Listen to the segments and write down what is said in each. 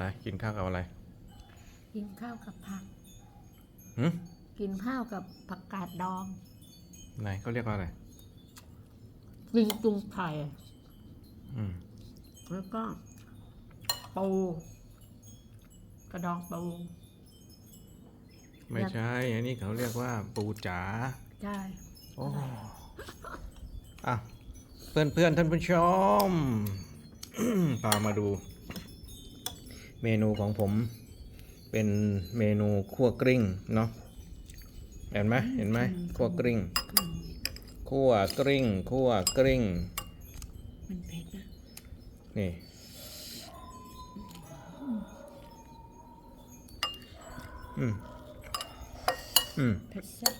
นะกินข้าวกับอะไรกินข้าวกับผัก หืมกินข้าวกับผักกาดดองไหนเขาเรียกว่าอะไรกินจุงไข่อืมแล้วก็ปูกระดองปูไม่ใช่ อันนี้เขาเรียกว่าปูจ๋าใช่โอ้อะเพื่อนเพื่อนๆท่านผู้ชม พามาดู เมนูของผมเป็นเมนูคั่วกลิ้งเนาะเห็นไหมเห็นไหมคั่วกลิ้งอืมคั่วกลิ้งคั่วกลิ้งมันเผ็ดนะนี่อืมอืมเผ็ดแซ่บ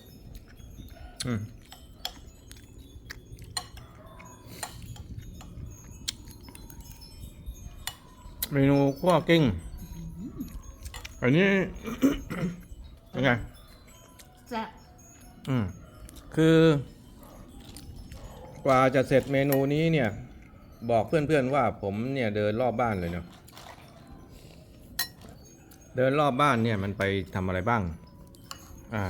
อืม เมนูคั่วกลิ้ง อันนี้ ยังไงแซ่บอืมคือ กว่าจะเสร็จเมนูนี้เนี่ย บอกเพื่อนๆว่าผมเนี่ยเดินรอบบ้านเลยเนาะเดินรอบบ้านเนี่ยมันไปทำอะไรบ้าง อ่า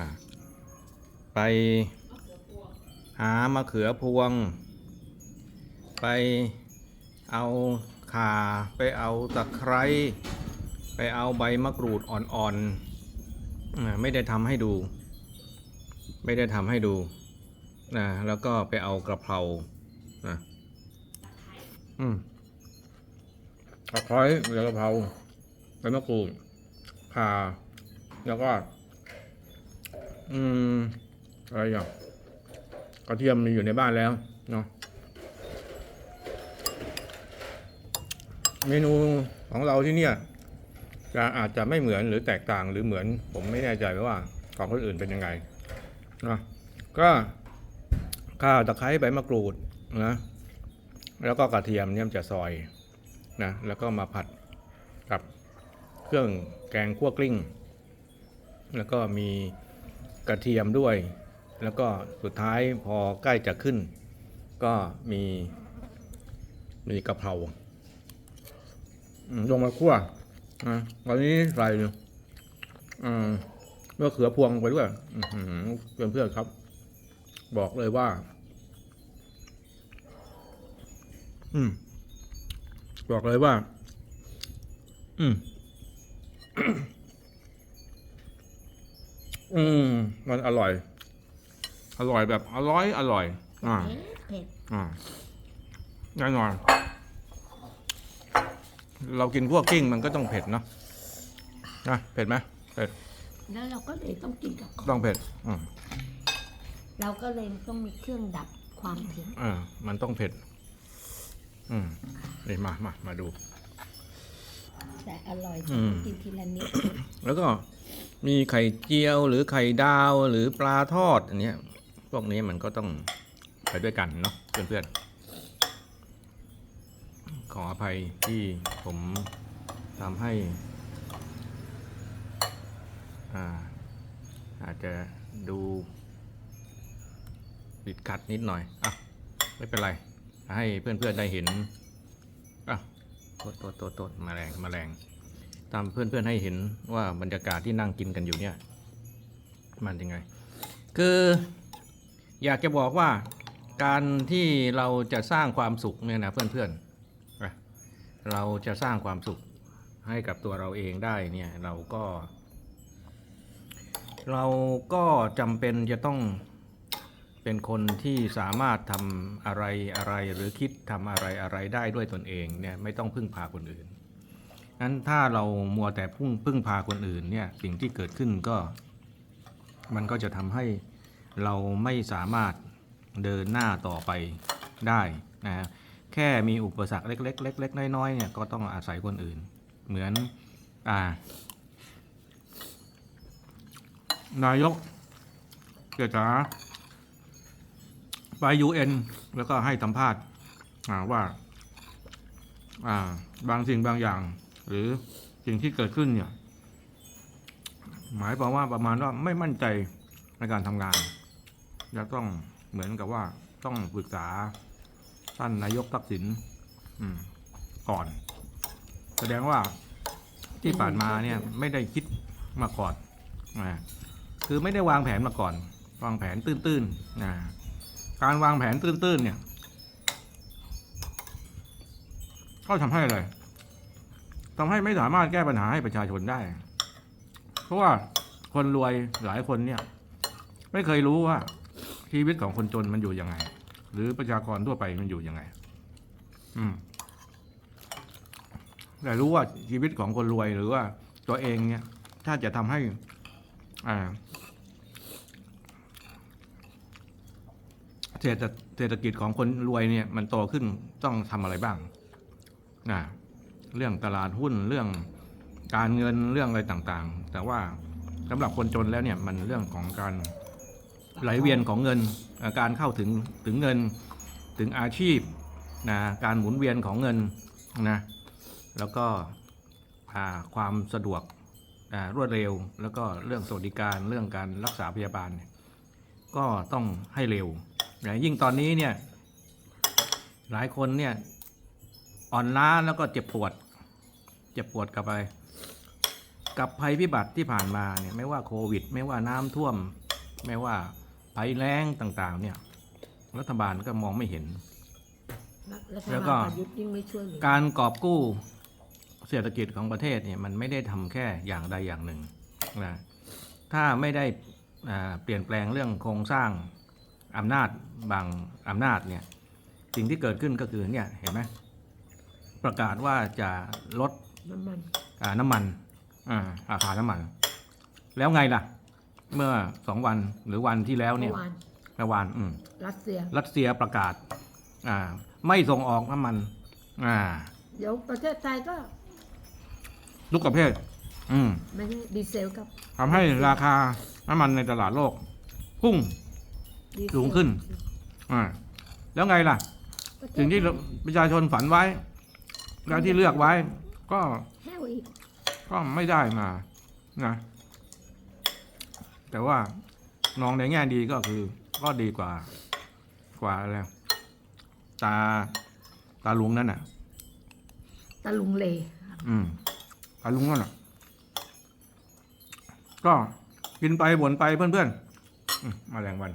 ไปหามะเขือพวง ไปเอา ข่าไปเอาตะไคร้ไปเอาใบมะกรูดอ่อนๆไม่ได้ทำให้ดู ไม่ได้ทำให้ดูนะแล้วก็ไปเอากระเพรานะอืมตะไคร้ใบกระเพราใบมะกรูดข่าแล้วก็ อืมอะไรอย่างกระเทียมมีอยู่ในบ้านแล้วเนาะ เมนูของเราที่เนี่ยจะอาจจะไม่เหมือนหรือแตกต่างหรือเหมือน ผมไม่แน่ใจว่าของคนอื่นเป็นยังไงนะก็ข้าวตะไคร้ใบมะกรูดนะแล้วก็กระเทียมเนี่ยจะซอยนะแล้วก็มาผัดกับเครื่องแกงคั่วกลิ้ง แล้วก็มีกระเทียมด้วย แล้วก็สุดท้ายพอใกล้จะขึ้น ก็มีมีกะเพรา ลงมาคั่วนะตอนนี้ใส่อืมมะเขือพวงไปด้วยเพื่อนเพื่อนๆครับ บอกเลยว่า อืม บอกเลยว่า อืม อืม มันอร่อย อร่อยแบบอร่อย อร่อย อ่าเผ็ดอ่าแน่นอน เรากินพวกกิ้งมันก็ต้องเผ็ดเนาะนะเผ็ดไหมเผ็ดแล้วเราก็เลยต้องกินกับของต้องเผ็ดอืมเราก็เลยต้องมีเครื่องดับความเผ็ดอ่ามันต้องเผ็ด อืมนี่มามามาดู แต่อร่อยอืม กินทีละนิดแล้วก็มีไข่เจียวหรือไข่ดาวหรือปลาทอดอันเนี้ยพวกนี้มันก็ต้องไปด้วยกันเนาะเพื่อนๆข ออภัยที่ผมทำให้ อ่า อาจจะดูติดขัดนิดหน่อย อะ ไม่เป็นไร ให้เพื่อนๆได้เห็น อะโทษโทษโทษโทษแมาแรงแมาแรงตามเพื่อนๆให้เห็นว่าบรรยากาศที่นั่งกินกันอยู่เนี่ย มันยังไง คืออยากจะบอกว่าการที่เราจะสร้างความสุขเนี่ยนะเพื่อนๆน เราจะสร้างความสุขให้กับตัวเราเองได้เนี่ยเราก็ เราก็จำเป็นจะต้องเป็นคนที่สามารถทำอะไรอะไรหรือคิดทำอะไรอะไรได้ด้วยตนเองเนี่ยไม่ต้องพึ่งพาคนอื่นนั้นถ้าเรามัวแต่พึ่งพึ่งพาคนอื่นเนี่ยสิ่งที่เกิดขึ้นก็ มันก็จะทำให้เราไม่สามารถเดินหน้าต่อไปได้นะฮะ แค่มีอุปสรรคเล็กๆเล็กๆน้อยๆเนี่ยก็ต้องอาศัยคนอื่น เหมือน อ่านายกเกจ๋าไปยูเอ็นแล้วก็ให้สัมภาษณ์ว่าอ่าบางสิ่งบางอย่าง หรือสิ่งที่เกิดขึ้นเนี่ย หมายความว่าประมาณว่าไม่มั่นใจในการทำงานจะต้องเหมือนกับว่าต้องปรึกษา ท่านนายกทักษิณก่อน แสดงว่าที่ผ่านมาเนี่ยไม่ได้คิดมาก่อนนะคือไม่ได้วางแผนมาก่อน วางแผนตื้นๆนะการวางแผนตื้นๆเนี่ย ก็ทำให้อะไรทำให้ไม่สามารถแก้ปัญหาให้ประชาชนได้ เพราะว่าคนรวยหลายคนเนี่ย ไม่เคยรู้ว่าชีวิตของคนจนมันอยู่ยังไง หรือประชากรทั่วไปมันอยู่ยังไง อืมแต่รู้ว่าชีวิตของคนรวยหรือว่าตัวเองเนี่ย ถ้าจะทำให้ อ่าเศรษฐเศรษฐกิจของคนรวยเนี่ย มันโตขึ้นต้องทำอะไรบ้างนะเรื่องตลาดหุ้นเรื่องการเงินเรื่องอะไรต่างๆ แต่ว่าสำหรับคนจนแล้วเนี่ยมันเรื่องของการไหลเวียนของเงิน การเข้าถึงถึงเงินถึงอาชีพนะการหมุนเวียนของเงินนะแล้วก็อ่าความสะดวกรวดเร็ว แล้วก็เรื่องสวัสดิการเรื่องการรักษาพยาบาลเนี่ยก็ต้องให้เร็วนะยิ่งตอนนี้เนี่ยหลายคนเนี่ยอ่อนล้าแล้วก็เจ็บปวด เจ็บปวดกับไป กับภัยพิบัติที่ผ่านมาเนี่ยไม่ว่าโควิด ไม่ว่าน้ำท่วม ไม่ว่า ภัยแล้งต่างๆ เนี่ย รัฐบาลก็มองไม่เห็น แล้วแล้วก็ประยุทธ์ยิ่งไม่ช่วยเหลือการกอบกู้เศรษฐกิจของประเทศเนี่ยมันไม่ได้ทำแค่อย่างใดอย่างหนึ่งนะถ้าไม่ได้อ่าเปลี่ยนแปลงเรื่องโครงสร้างอำนาจบางอำนาจเนี่ยสิ่งที่เกิดขึ้นก็คือเนี่ยเห็นไหมประกาศว่าจะลดน้ำมันอ่าน้ำมันอ่าราคาน้ำมัน แล้วไงล่ะ เมื่อสองวันหรือวันที่แล้วเนี่เมื่ยอวานเมื่อวานอืม รัสเซีย รัสเซียประกาศ อ่า ไม่ส่งออกน้ำมัน อ่า เดี๋ยวประเทศไทยก็ทุกประเภท อืมไม่ใช่ดีเซลกับทำให้ราคาน้ำมันในตลาดโลก พุ่ง ดีเซลสูงขึ้น อ่า แล้วไงล่ะ ประเทศสิ่งที่ประชาชนฝันไว้ แล้วที่เลือกไว้ ก็แห้วอีกก็ไม่ได้มา นะ แต่ว่ามองในแง่ดีก็คือก็ดีกว่า กว่าอะไรตาตาลุงนั่นน่ะตะลุงเล อืมตาลุงนั่นน่ะ ก็กินไปบ่นไปเพื่อนๆอืมแมาแรงวัน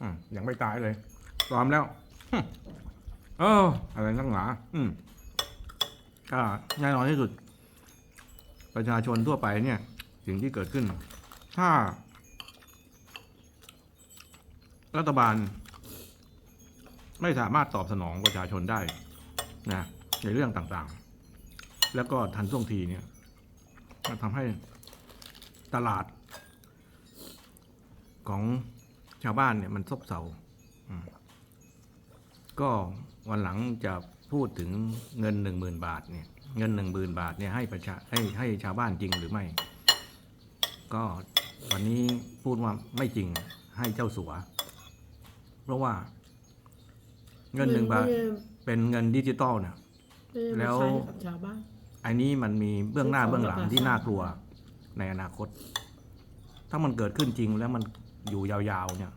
อืมยังไม่ตายเลยตอมแล้วฮึ่มเอออะไรนักหนาอืมก็แน่นอนที่สุด ประชาชนทั่วไปเนี่ย สิ่งที่เกิดขึ้น ถ้า รัฐบาล ไม่สามารถตอบสนองประชาชนได้นะในเรื่องต่างๆ แล้วก็ทันท่วงทีเนี่ยมันทำให้ตลาด ของชาวบ้านเนี่ยมันซบเซาก็วันหลังจะพูดถึงเงินหนึ่งหมื่นบาทเนี่ยเงินหนึ่งหมื่นบาทเนี่ยให้ประชาให้ให้ชาวบ้านจริงหรือไม่ ก็ วันนี้พูดว่าไม่จริงให้เจ้าสัว เพราะว่า เงินหนึ่งบาทไม่ได้เป็นเงินดิจิตอลนะไม่ได้แล้วใช้กับชาวบ้านอันนี้มันมีเบื้องหน้าคือของเบื้องหลังประชาที่น่ากลัวในอนาคต ถ้ามันเกิดขึ้นจริงแล้วมันอยู่ยาวๆเนี่ย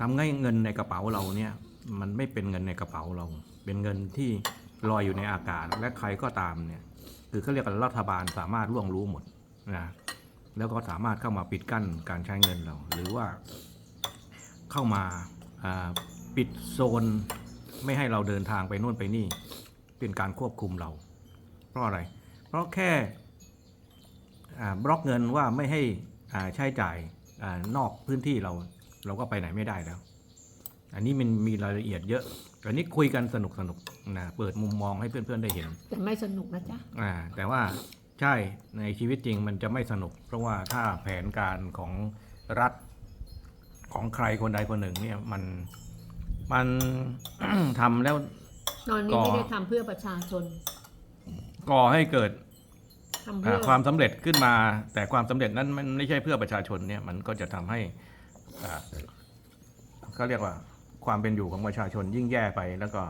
ทำให้เงินในกระเป๋าเราเนี่ย มันไม่เป็นเงินในกระเป๋าเรา เป็นเงินที่ลอยอยู่ในอากาศ และใครก็ตามเนี่ย คือเขาเรียกกันรัฐบาลสามารถล่วงรู้หมดนะ แล้วก็สามารถเข้ามาปิดกั้นการใช้เงินเรา หรือว่าเข้ามาอ่าปิดโซนไม่ให้เราเดินทางไปนู่นไปนี่ เป็นการควบคุมเรา เพราะอะไร เพราะแค่อ่าบล็อกเงินว่าไม่ให้อ่าใช้จ่ายอานอกพื้นที่เราเราก็ไปไหนไม่ได้แล้ว อันนี้มันมีรายละเอียดเยอะอันนี้คุยกันสนุกสนุกๆนะเปิดมุมมองให้เพื่อนๆได้เห็น แต่ไม่สนุกนะจ๊ะอ่าแต่ว่า ใช่ในชีวิตจริงมันจะไม่สนุก เพราะว่าถ้าแผนการของรัฐของใครคนใดคนหนึ่งเนี่ยมันมันทำแล้วตอนนี้ก่อไม่ได้ทำเพื่อประชาชน ก่อให้เกิดทำเพื่อ่าอความสำเร็จขึ้นมา แต่ความสำเร็จนั้นมันไม่ใช่เพื่อประชาชนเนี่ยมันก็จะทำให้อ่าเขาเรียกว่าความเป็นอยู่ของประชาชนยิ่งแย่ไปแล้วก็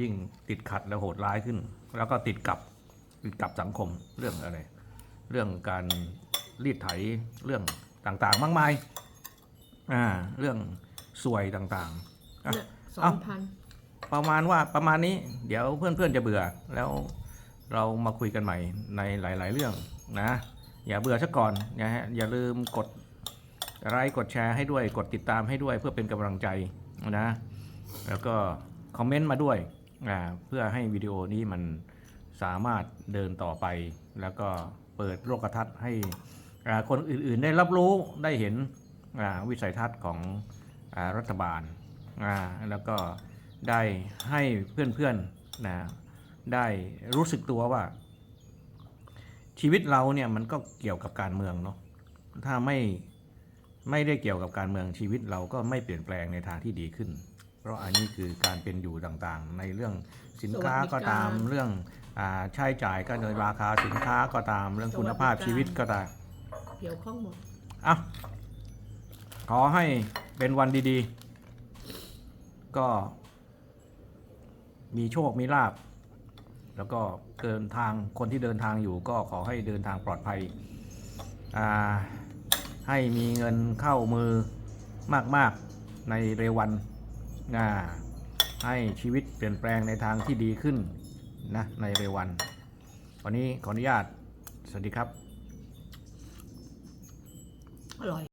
ยิ่งติดขัดและโหดร้ายขึ้น แล้วก็ติดกับติด กับสังคมเรื่องอะไร เรื่องการรีดไถเรื่องต่างๆ มากมายอ่าเรื่องสวยต่างๆอะเนี่ยสอเอ้างพันประมาณว่าประมาณนี้เดี๋ยวเพื่อนๆจะเบื่อ แล้วเรามาคุยกันใหม่ในหลาย ๆ เรื่องนะ อย่าเบื่อซะก่อนนะฮะอย่าลืมกดไลค์กดแชร์ให้ด้วยกดติดตามให้ด้วยเพื่อเป็นกำลังใจนะ แล้วก็คอมเมนต์มาด้วยอ่าเพื่อให้วิดีโอนี้มัน สามารถเดินต่อไป แล้วก็เปิดโลกทัศน์ให้คนอื่น ๆ ได้รับรู้ได้เห็นวิสัยทัศน์ของรัฐบาล แล้วก็ได้ให้เพื่อนๆนะได้รู้สึกตัวว่า ชีวิตเราเนี่ยมันก็เกี่ยวกับการเมืองเนาะถ้าไม่ไม่ได้เกี่ยวกับการเมืองชีวิตเราก็ไม่เปลี่ยนแปลงในทางที่ดีขึ้น เพราะอันนี้คือการเป็นอยู่ต่างๆ ในเรื่องสินค้าก็ตามเรื่อง ใช้จ่ายก็โดยราคาสินค้าก็ตามเรื่องคุณภาพชีวิตก็ตามเกี่ยวข้องหมดอะขอให้เป็นวันดีๆ ก็มีโชค มีลาบ แล้วก็เดินทางคนที่เดินทางอยู่ก็ขอให้เดินทางปลอดภัยอ่าให้มีเงินเข้ามือมาก ๆ ในเร็ววันอ่าให้ชีวิตเปลี่ยนแปลงในทางที่ดีขึ้น นะในเร็ววัน วันนี้ขออนุญาต สวัสดีครับ อร่อย